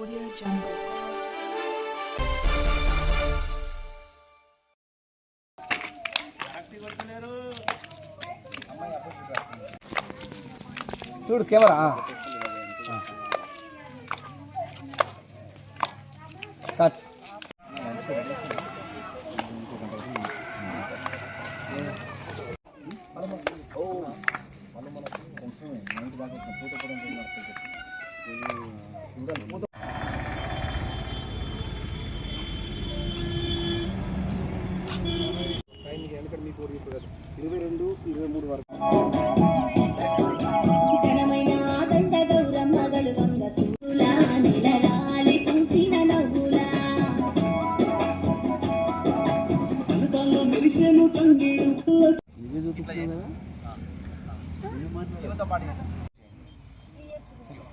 Audio Jungle. చూడు camera touch photo కూడా cut ఇరవై రెండు ఇరవై మూడు వరకు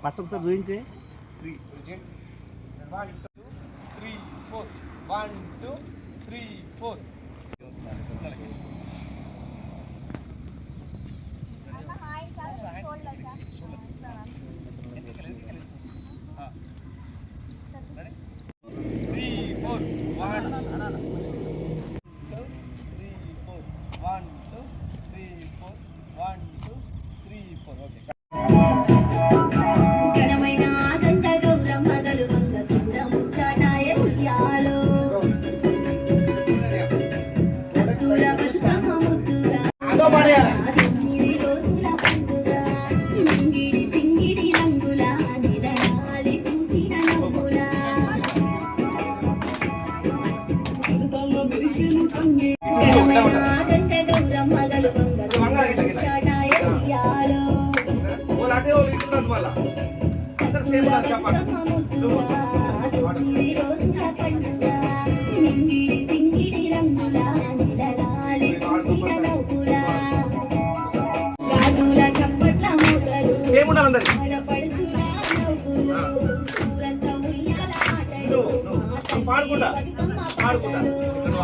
ఫస్ట్ ఒకసారి చూపించే. Three one two three four one two three four three four one three అటే వాళ్ళు ఇట్టున్నారు మళ్ళా. అందరు సేమ్ ఉన్నారు చెప్పండి. సేమ్ ఉన్నారు అందరు పాడుకుంటా. పాడుకుంటా. ఇక్కడ నువ్వు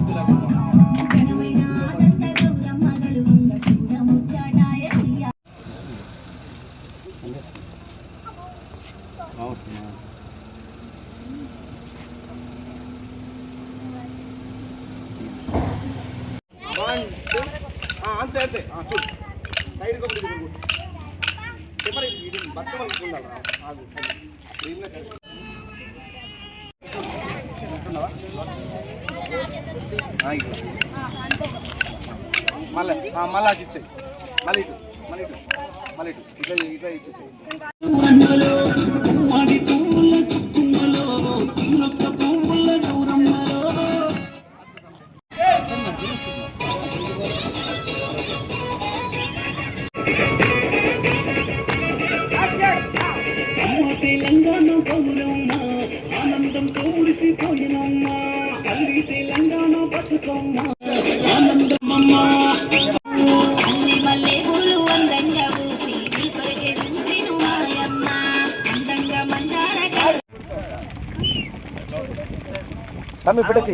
మళ్ళీ ఆ, అది ఇచ్చేయి. మళ్ళీ ఇటు మళ్ళీ ఇటు మళ్ళీ ఇటు. ఇట్లా ఇట్లా ఇచ్చేసేయి. కలిసిపోయినమ్మ తల్లి తెలంగాణ బతుకమ్మ. ఆనందమమ్మ. తమ్మి పెట్టేసి.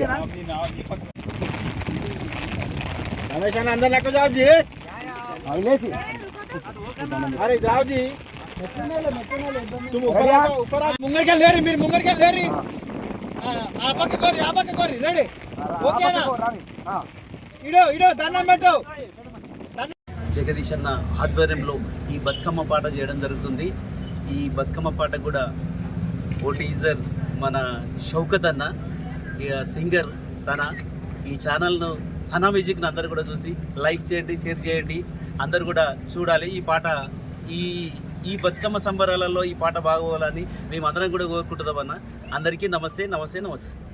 రమేష్ అన్న అందరు లెక్క జాబ్జీ? వదిలేసి. అరే జాబ్జీ. ముంగడికి వెళ్ళి మీరు ముంగడికి వెళ్ళి ఆ పక్క కోరి ఆ పక్క రెడీ. ఓకేనా? ఇడో ఇడో దండం పెట్టు. జగదీష్ అన్న ఆధ్వర్యంలో ఈ బతుకమ్మ పాట చేయడం జరుగుతుంది. ఈ బతుకమ్మ పాట కూడా ఓ టీజర్ మన షౌకత్ అన్న సింగర్ సనా. ఈ ఛానల్ను సనా మ్యూజిక్ను అందరు కూడా చూసి లైక్ చేయండి షేర్ చేయండి. అందరు కూడా చూడాలి ఈ పాట. ఈ ఈ బతుకమ్మ సంబరాలలో ఈ పాట బాగోవాలని మేము కూడా కోరుకుంటున్నామన్న అందరికీ నమస్తే నమస్తే నమస్తే.